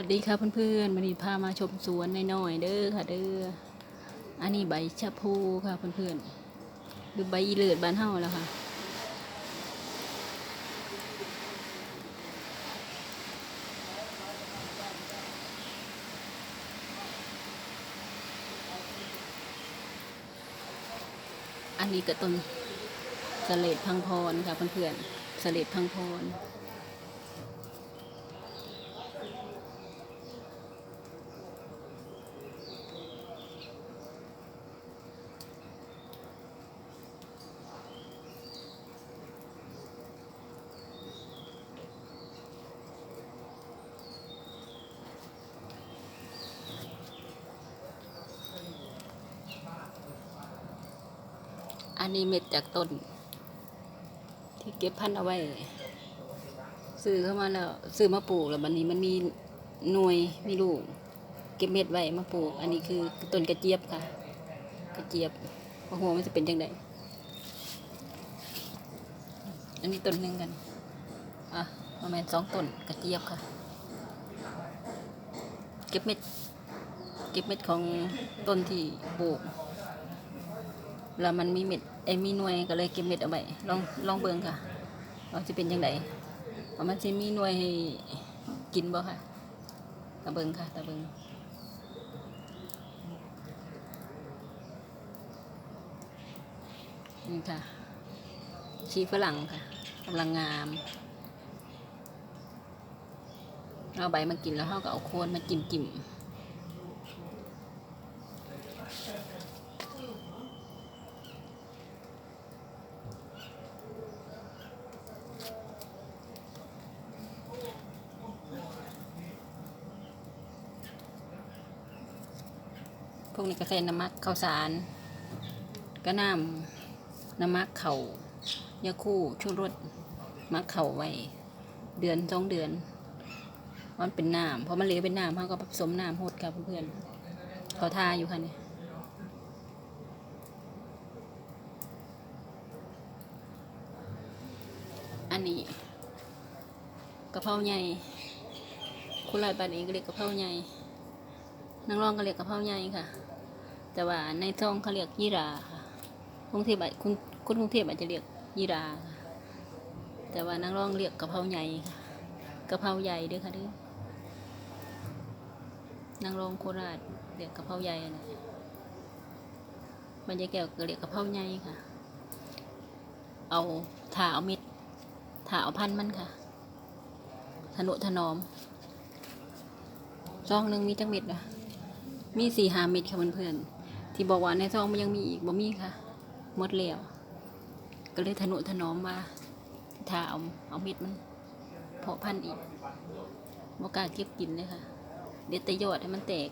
วัสดีค่ะเพื่อนๆวันนี้พามาชมสวนน้อยๆเด้อค่ะเด้อ อันนี้ใบชะพูค่ะเพื่อนๆหรือใบอีเลือดบานเฮาแล้วค่ะ อันนี้ก็ต้นสเลดพังพรค่ะเพื่อนๆสเลดพังพร อันนี้เม็ดจากต้น ที่เก็บพันเอาไว้ซื้อเข้ามาแล้วซื้อมาปลูกแล้วบัดนี้มันมีหน่วยมีลูก เก็บเม็ดไว้มาปลูก อันนี้คือต้นกระเจี๊ยบค่ะ กระเจี๊ยบหัวมันจะเป็นยังไงอันนี้ต้นหนึ่งกันอะประมาณสองต้นกระเจี๊ยบค่ะ เก็บเม็ด เก็บเม็ดของต้นที่ปลูก แล้วมันมีเม็ด ไอ้มีหน่วยก็เลยเก็บเม็ดเอาไว้ลองลองเบิ่งค่ะว่าจะเป็นยังไงว่ามันจะมีหน่วยให้กินบ่ค่ะตะเบิงค่ะตะเบิงนี่ค่ะ ชีฝรั่งค่ะกำลังงามเอาใบมากินแล้วเขาก็เอาโคนมาจิ้มจิ้มพ วกนี้ก็ใส่น้ำมักข้าวสารก็น้ำน้ำมักเข่ายาคู่ชูรสมักเข่าไว้ เดือนสองเดือน มันเป็นน้ำเพราะมันเหลวเป็นน้ำเขาก็ผสมน้ำโหดกับเพื่อนๆเขาทาอยู่ค่ะเนี่ยอันนี้กระเพราใหญ่คุณลายบานเองก็เรียกกระเพราใหญ่ นางรองก็เรียกกะเพราใหญ่ค่ะ แต่ว่าในซองเขาเรียกยีราค่ะกรุงเทพอาจคุณคุณกรุงเทพอาจจะเรียกยีราค่ะแต่ว่านางรองเรียกกะเพราใหญ่ค่ะกะเพราใหญ่ด้วยค่ะด้วยนางรองโคราชเรียกกะเพราใหญ่นะบรรยายแก้วก็เรียกกะเพราใหญ่ค่ะ เอาถ่าเอาเม็ดถ่าเอาพันมันค่ะถนุถนอมซองหนึ่งมีจังเม็ดนะ มีสี่หาเม็ดค่ะเพื่อนๆที่บอกว่าในซองมันยังมีอีกบ่มีค่ะหมดแล้วก็เลยทนุถนอมมาถ้าเอาเอาเม็ดมันเพาะพันธุ์อีกบกล้าเก็บกินเลยค่ะ เด็ดแต่ยอดให้มันแตก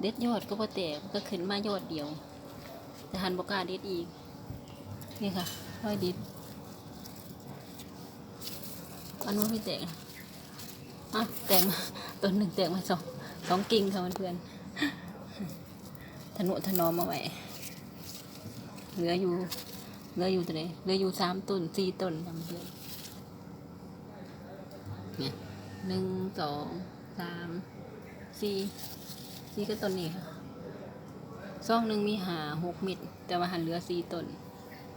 เด็ดยอดก็พอแตกก็ขึ้นมายอดเดียว แต่หันบกล้าเด็ดอีก นี่ค่ะร้อยเด็ดอันนู้นไม่แตกอะแตกมาต้นหนึ่งแตกมาสอง สองกิ่งค่ะเพื่อนๆถนุถนอมมาไว้เหลืออยู่เหลืออยู่ตัวไหนเหลืออยู่สามต้นสี่ต้นค่ะเพื่อนเนี่ยหนึ่งสองสามสี่สี่ก็ต้นนี้ค่ะซองหนึ่งมีหาหกเม็ดแต่ว่าหันเหลือสี่ต้น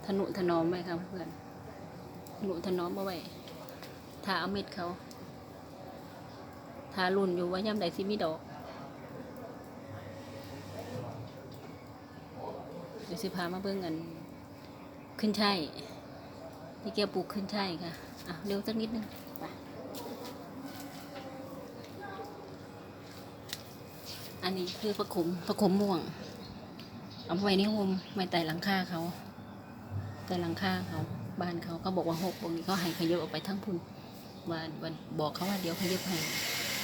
ถนุถนอมไว้ค่ะเพื่อนถนุถนอมมาไว้ถ้าเอาเม็ดเขา ทารุ่นอยู่ว่าย่ำใดสิมีดอกเดี๋ยวสิพามาเบิ่งกัน ขึ้นช่ายที่แกปลูกขึ้นช่ายค่ะอะเร็วสักนิดนึงไปอันนี้คือประคุมประคุมม่วง เอาไว้ในโฮมไว้ใต้หลังคาเขาใต้หลังคาเขาบ้านเขาเขาบอกว่าหกตรงนี้เขาให้ขยบออกไปทั้งพุ่นว่าว่าบอกเขาว่าเดี๋ยวขยบให้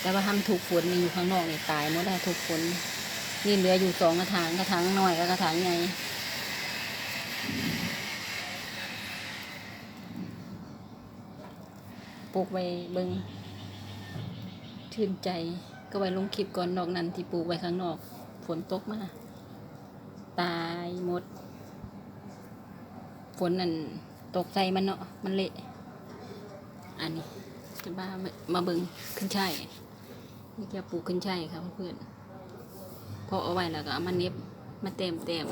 แต่ว่าทำถูกฝนมีอยู่ข้างนอกเนี่ยตายหมดได้ถูกฝนนี่เหลืออยู่สองกระถางกระถางหน้อยกับกระถางใหญ่ปลูกไว้เบิงชื่นใจก็ไว้ลงคลิปก่อนนอกนั้นที่ปลูกไว้ข้างนอก ฝนตกมา ตายหมด ฝนนั่นตกใจมันเนาะมันเละ อันนี้จะมามาเบิ่งขึ้นใช่ นี่แกปลูกขึ้นช่ายค่ะเพื่อนๆพอเอาไว้แล้วก็เอามาเน็บมาเต็มเต็ม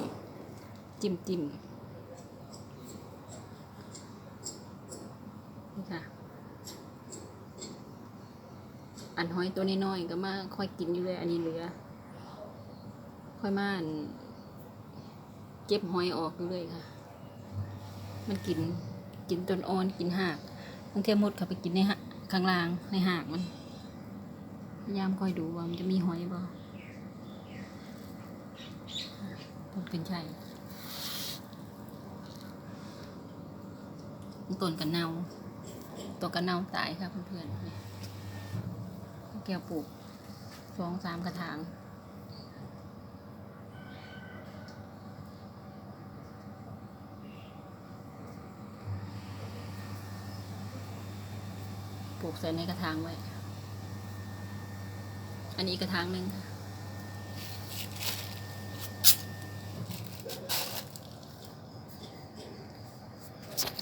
จิ้มจิ้มนี่ค่ะ อันหอยตัวน้อยๆก็มาค่อยกินอยู่เลยอันนี้เหลือ ค่อยมาอั่นเก็บหอยออกอยู่เลยค่ะ มันกินกินต้นอ่อนกินหากบางทีมดเขาไปกินในหะข้างล่างในหากมันพ ยายามคอยดูว่ามันจะมีหอยบ่ต้นกันใช่ต้นกันเนาตัวกันเนาตายครับเพื่อนๆแก้วปลูกสองสามกระถางปลูกใส่ในกระถางไว้ อันนี้กระถางหนึ่ง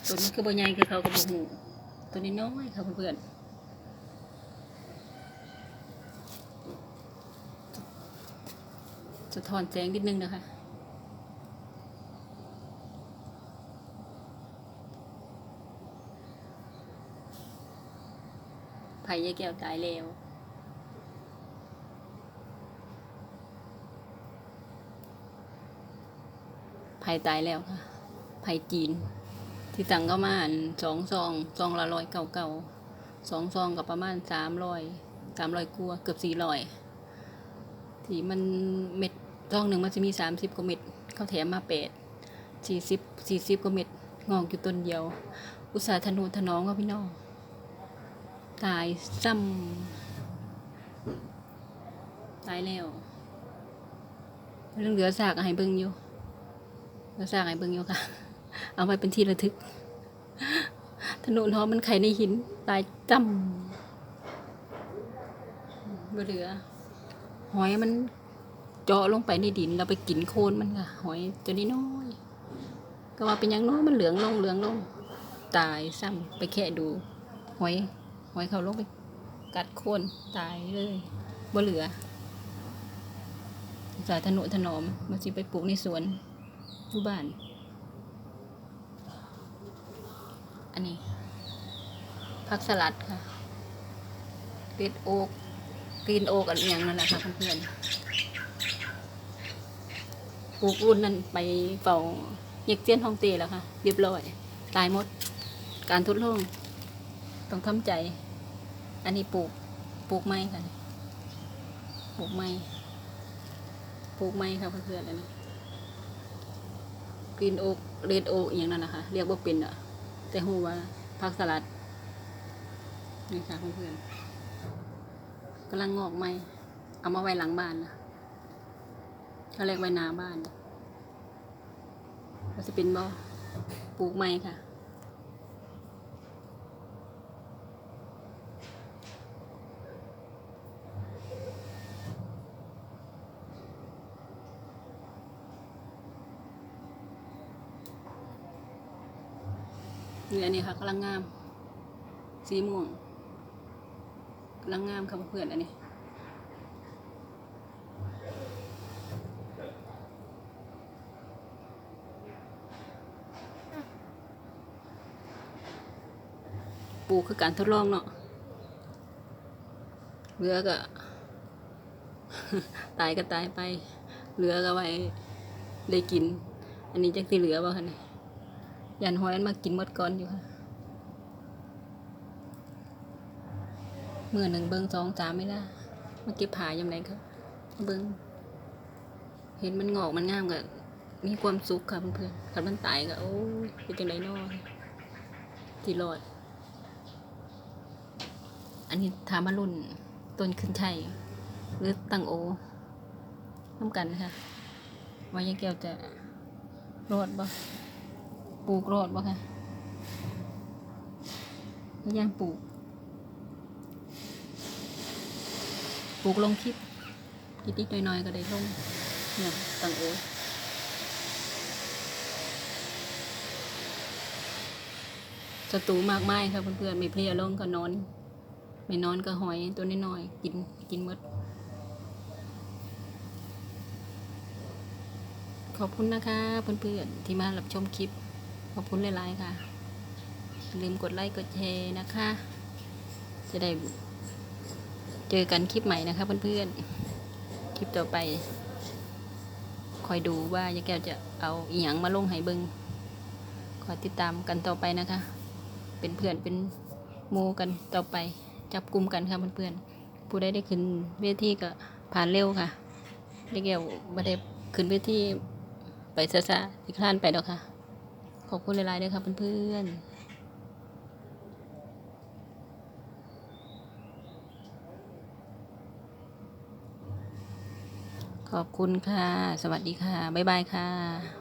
ตัวนี้คือใบใหญ่คือเขากระบอกหูตัวนี้น้อยค่ะเพื่อนๆสะท้อนแสงนิดนึงนะคะไผ่ยายแก้วตายแล้ว ไผ่ตายแล้วค่ะไผ่จีน ที่สั่งก็มาอันสองซองซองละร้อยเก่าเก่าสองซองกับประมาณสามร้อยสามร้อยกว่าเกือบสี่ร้อยที่มันเม็ดซองหนึ่งมันจะมีสามสิบกว่าเม็ดเขาแถมมาแปดสี่สิบสี่สิบกว่าเม็ดงอกอยู่ต้นเดียว อุตสาห์ทนุถนอมก็พี่น้อง ตายซ้ำตายแล้วเรื่องเหลือซากให้เบิ่งอยู่ เหลือซากให้เบิงอยู่ค่ะ เอาไว้เป็นที่ระทึก ถนนหอมมันไขในหิน ตายจำบ่เหลือ หอยมันเจาะลงไปในดิน เราไปกินโคนมันค่ะ หอยตัวนี้น้อย ก็ว่าเป็นยังน้อยมันเหลืองลงเหลืองลง ตายซ้ำไปแค่ดู หอย หอยเขาลงไป กัดโคนตายเลยบ่เหลือสายถนุถนอมมาสิไปปลูกในสวน อยู่บ้าน อันนี้ ผักสลัดค่ะเกรดโอ๊กกรีนโอ๊กอันอย่างนั่นแหละค่ะเพื่อนปลูกรุ่นนั้นไปเป่าเยกเจียนห้องเตแล้วค่ะ เรียบร้อย ตายหมด การทดลองต้องทำใจ อันนี้ปลูกปลูกไม้ค่ะปลูกไม้ปลูกไม้ค่ะเพื่อนๆอันนี้ กรีนโอ๊กเรดโอ๊กอย่างนั้นนะคะเรียกว่าเป็นอะแต่หูว่าผักสลัดนี่ค่ะเพื่อนๆกำลังงอกไม้เอามาไว้หลังบ้านนะเขาเรียกไว้นาบ้านมันจะเป็นบ่ปลูกไม้ค่ะ นี่อันนี้ค่ะกำลังงาม สีม่วงกำลังงามค่ะเพื่อนอันนี้ปลูกคือการทดลองเนาะเหลือก็ ตายก็ตายไป เหลือก็ไว้ได้กิน อันนี้จักที่เหลือบ่คะเนี่ ยันหอยมันมากินหมดก่อนอยู่ค่ะมือหนึ่งเบิ้งสองสามไม่ได้มาเก็บผายำไรครับเบิ้งเห็นมันงอกมันงามก็มีความสุขค่ะเพื่อนๆคันมันตายก็โอ้ยเป็นจังไรนอที่รอด อันนี้ถามมารุ่นต้นขึ้นชัยหรือตังโอน้ำกันค่ะว่ายังแก้วจะรอดบ่ ปลูกรอดบ่ค่ะนี่ยังปลูก ปลูกลงคลิปนิดๆหน่อยๆก็ได้ลงเนี่ยตังโอศัตรูมากมายครับเพื่อนๆมีเพลียลงก็นอน ไม่นอนก็หอยตัวน้อยๆกินกินมด ขอบคุณนะคะเพื่อนๆที่มารับชมคลิป ขอบคุณหลายๆค่ะ ลืมกดไลค์กดแชร์นะคะ จะได้เจอกันคลิปใหม่นะคะเพื่อนๆ คลิปต่อไป คอยดูว่ายายแก้วจะเอาอีหยังมาลงให้เบิงคอยติดตามกันต่อไปนะคะ เป็นเพื่อนเป็นโมกันต่อไป จับกลุ่มกันค่ะเพื่อนๆ ผู้ใดได้ขึ้นเวทีก็ผ่านเร็วค่ะยายแก้วไม่ได้ขึ้นเวทีไปซะๆที่คลานไปดอกค่ะ ขอบคุณหลายๆด้วยค่ะเพื่อนๆขอบคุณค่ะ สวัสดีค่ะ บ๊ายบายค่ะ